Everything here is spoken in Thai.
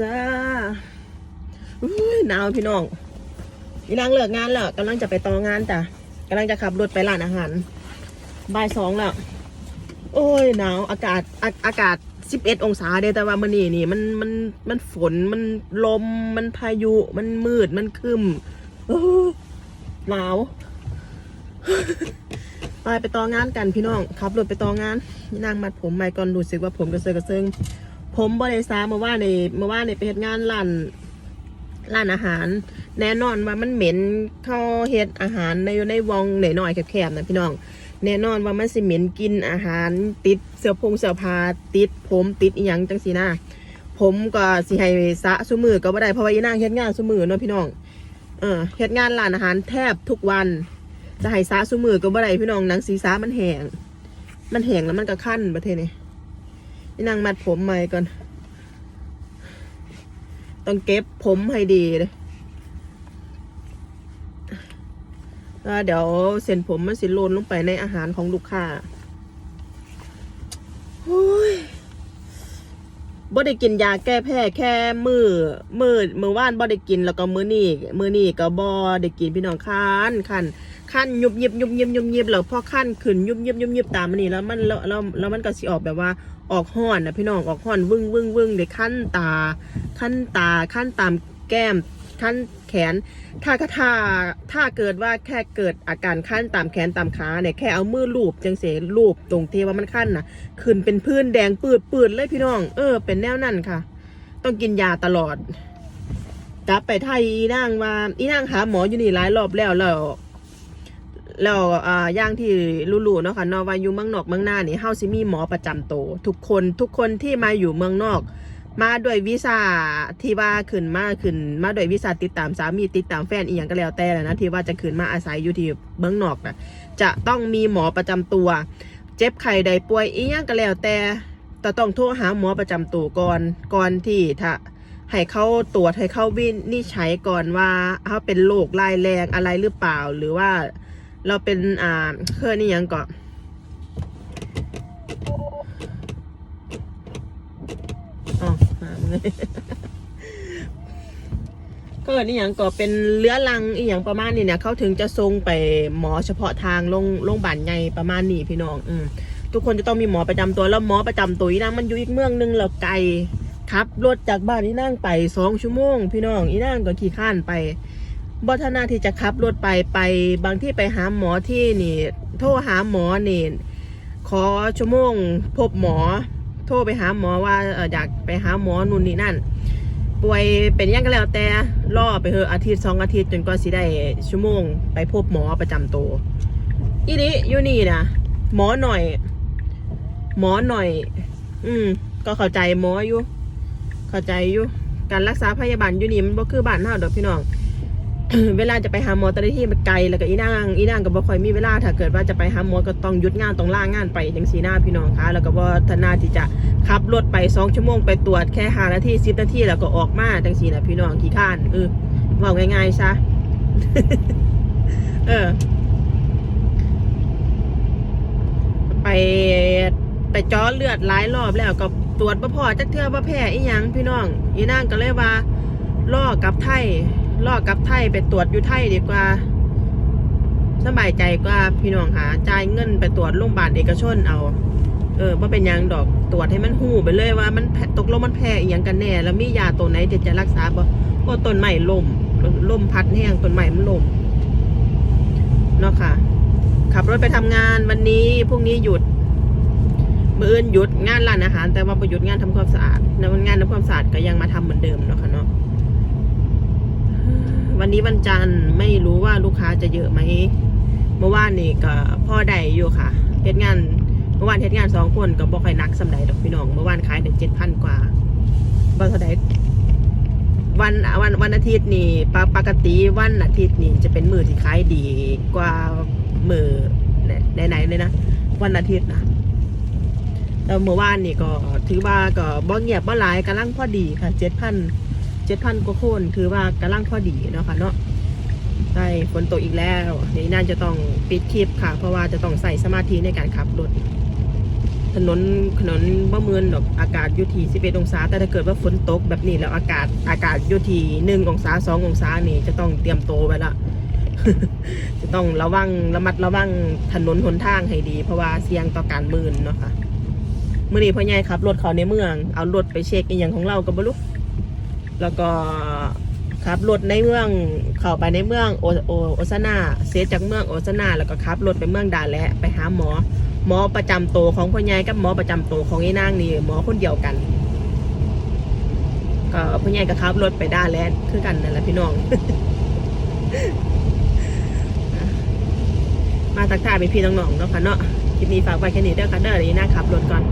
จ้าอุ้ยหนาวพี่น้องอีนางเลิกงานแล้วกำลังจะไปต่องานจ้ะกำลังจะขับรถไปร้านอาหารบ่ายสองแล้ว โอ้ยหนาวอากาศอาอากาศสิบเอ็ดองศาเดยแต่ว่ามันนี่นี่มันมันมันฝนมันลมมันพายุมันมืดมันคึมหนาวไปไปต่องานกันพี่น้องขับรถไปต่องานนี่นางมัดผมใหม่ก่อนรู้สึกว่าผมกระเซาะกระเซิง ผมบริษัทมาว่าในมาว่าในไปเฮ็ดงานร้านร้านอาหาร แน่นอนว่ามันเหม็นเข้าเฮ็ดอาหารในในวองหน่อยๆแคบๆนะพี่น้องแน่นอนว่ามันสิเหม็นกินอาหาร ติดเสื้อผงเสื้อผ้าติด ผมติดอีหยังจังสีนะผมก็สิให้สะสุมือก็บ่ได้เพราะว่าอีนางเฮ็ดงานสุมือเนาะพี่น้องเออเฮ็ดงานร้านอาหารแทบทุกวัน จะให้สะสุมือก็บ่ได้พี่น้องหนังศีรษะมันแห้งมันแห้งแล้วมันก็คันประเทศนี้ นี่นางมัดผมใหม่ก่อน ต้องเก็บผมให้ดีเลยแล้วเดี๋ยวเส้นผมมันสิโลนลงไปในอาหารของลูกค้าโอ้ยบ่ได้กินยาแก้แพ้แค่มือมือมือว่านบ่ได้กินแล้วก็มือนี่มือนี่ก็บ่ได้กินพี่น้องคันคันคันยุบยิบยุบยิบยุบยิบแล้วพอคันขึ้นยุบยิบยุบยิบตามมันนี่แล้วมันแล้วแล้วแล้วมันก็สิออกแบบว่า ออกห้อนนะพี่น้องออกห้อนวึ่งวึ่งวึ่งเดี๋ยวขั้นตา ขั้นตาขั้นตามแก้มขั้นแขน ถ้าถ้าถ้าเกิดว่าแค่เกิดอาการขั้นตามแขนตามขาเนี่ยแค่เอามือลูบจังเสลูบตรงที่ว่ามันขั้นนะขึ้นเป็นพื้นแดงปืดปืดเลยพี่น้อง เออ เป็นแนวนั่นค่ะ ต้องกินยาตลอดกลับไปไทยอีนางว่าอีนางหาหมออยู่นี่หลายรอบแล้วแล้ว แล้วอ่าอย่างที่รู้ๆเนาะค่ะนอกว่าอยู่เมืองนอกเมืองหน้านี่เฮาสิมีหมอประจำตัวทุกคนทุกคนที่มาอยู่เมืองนอก มาด้วยวีซ่าที่ว่าขึ้นมาขึ้น มาด้วยวีซ่าติดตามสามีติดตามแฟนอีหยังก็แล้วแต่แหละนะที่ว่าจะขึ้นมาอาศัยอยู่ที่เมืองนอกนะจะต้องมีหมอประจำตัว เจ็บไข้ใดป่วยอีหยังก็แล้วแต่แต่ต้องโทรหาหมอประจำตัวก่อนก่อนที่ถ้าให้เขาตรวจให้เขาวินิจฉัยก่อนว่าเขาเป็นโรคร้ายแรงอะไรหรือเปล่าหรือว่า เราเป็นอ่าเคยนี่ยังก่อนอ๋อเลยก็นี่อย่างก็เป็นเลื้อรังอีอย่างประมาณนี้เนี่ยเขาถึงจะส่งไปหมอเฉพาะทางโรงโรงพยาบาลใหญ่ประมาณนี้พี่น้องอืมทุกคนจะต้องมีหมอประจำตัวแล้วหมอประจำตัวอีนั่งมันอยู่อีกเมืองหนึงแล้วไกลขับรถจากบ้านอีนั่งไปสองชั่วโมง พี่น้องอีนั่งก็ขี่ข้านไป บัฒนาที่จะขับรถไปไป บางที่ไปหาหมอที่นี่ โทรหาหมอนี่ขอชั่วโมงพบหมอ โทรไปหาหมอว่าอยากไปหาหมอนู่นนี่นั่น ป่วยเป็นยังก็แล้วแต่รอไปเถอะอาทิตย์สองอาทิตย์จนกว่าสิได้ชั่วโมง ไปพบหมอประจำตัวอีนี้อยู่นี่นะหมอหน่อย หมอหน่อย อืม ก็เข้าใจหมออยู่ เข้าใจอยู่การรักษาพยาบาลอยู่นี่มันบ่คือบ้านเฮาดอกพี่น้อง เวลาจะไปหาหมอแต่ละที่มันไกลแล้วก็อีนางอีนางก็บ่ค่อยมีเวลาถ้าเกิดว่าจะไปหาหมอก็ต้องหยุดงานต้องล่างานไปจังสีหน้าพี่น้องคะแล้วก็บ่ทนาที่จะขับรถไปสองชั่วโมงไปตรวจแค่ห้านาทีสิบนาทีแล้วก็ออกมาจังสีนะพี่น้องขี้ข้านเออเว่าง่ายๆซะเออ ไปไปจ้อเลือดหลายรอบแล้วก็ตรวจบ่พอจักเทื่อบ่แพ้อีหยังพี่น้องอีนางก็เลยว่าล่อกลับไทย ล่อกลับไทยไปตรวจอยู่ไทยดีกว่าสบายใจกว่าพี่น้องหาจ่ายเงินไปตรวจโรงพยาบาลเอกชนเอา เออว่าเป็นยังดอกตรวจให้มันหูไปเลยว่ามันตกลงมันแพ้อีหยังกันแน่ แล้วมียาตัวไหนที่จะรักษาบ่เพราะต้นไม้ล่มล่มพัดแห้งต้นไม้มันล่มเนาะค่ะ ขับรถไปทำงานวันนี้พรุ่งนี้หยุดมืออื่นหยุดงานร้านอาหาร แต่ว่าประยุดงานทำความสะอาดแล้วงานทำความสะอาดก็ยังมาทำเหมือนเดิมเนาะค่ะเนาะ วันนี้วันจันทร์ไม่รู้ว่าลูกค้าจะเยอะไหมเมื่อวานนี่ก็พ่อได้อยู่ค่ะเฮ็ดงานเมื่อวานเฮ็ดงานสองคนก็บ่ค่อยหนักสำใดดอกพี่น้องเมื่อวานขายถึงเจ็ดพันกว่าบ่เท่าใดวันวันวันอาทิตย์นี่ปกปกติวันอาทิตย์นี่จะเป็นมือที่ขายดีกว่ามือไหนๆเลยนะวันอาทิตย์นะแล้วเมื่อวานนี่ก็ถือว่าก็บ่เงียบบ่หลายกำลังพอดีค่ะเจ็ดพัน เจ็ดพันกว่าคนถือว่ากำลังพอดีเนาะค่ะเนาะใช่ฝนตกอีกแล้วเดี๋ยน่าจะต้องปิดคลิปค่ะ เพราะว่าจะต้องใส่สมาธิในการขับรถ ถนนถนนบ่เมือนดอกอากาศยู่ที่11องศา แต่ถ้าเกิดว่าฝนตกแบบนี้แล้วอากาศอากาศยู่ที่1องศา2องศานี่จะต้องเตรียมโตไว้ละจะต้องระวังระมัดระวังถนนหนทางให้ดี เพราะว่าเสี่ยงต่อการมืนเนาะค่ะมื่อนี้พ่อใหญ่ขับรถเขาในเมือง เอารถไปเช็คอีหยังของเราก็บ่รู้ แล้วก็ขับรถในเมืองเข้าไปในเมืองโอโอโอซานาเซจากเมืองโอซานาแล้วก็ขับรถไปเมืองดาและไปหาหมอ หมอประจำตัวของพ่อใหญ่กับหมอประจำตัวของไอ้นางนี่หมอคนเดียวกันก็พ่อใหญ่ก็ขับรถไปดาแลนด์คือกันนั่นแหละพี่น้องมาตักทายเป็นพี่น้องๆเนาะค่ะเนาะคลิปนี้ฝากไว้แค่นี้เด้อค่ะเด้อเดี๋ยวนี้นะขับรถก่อน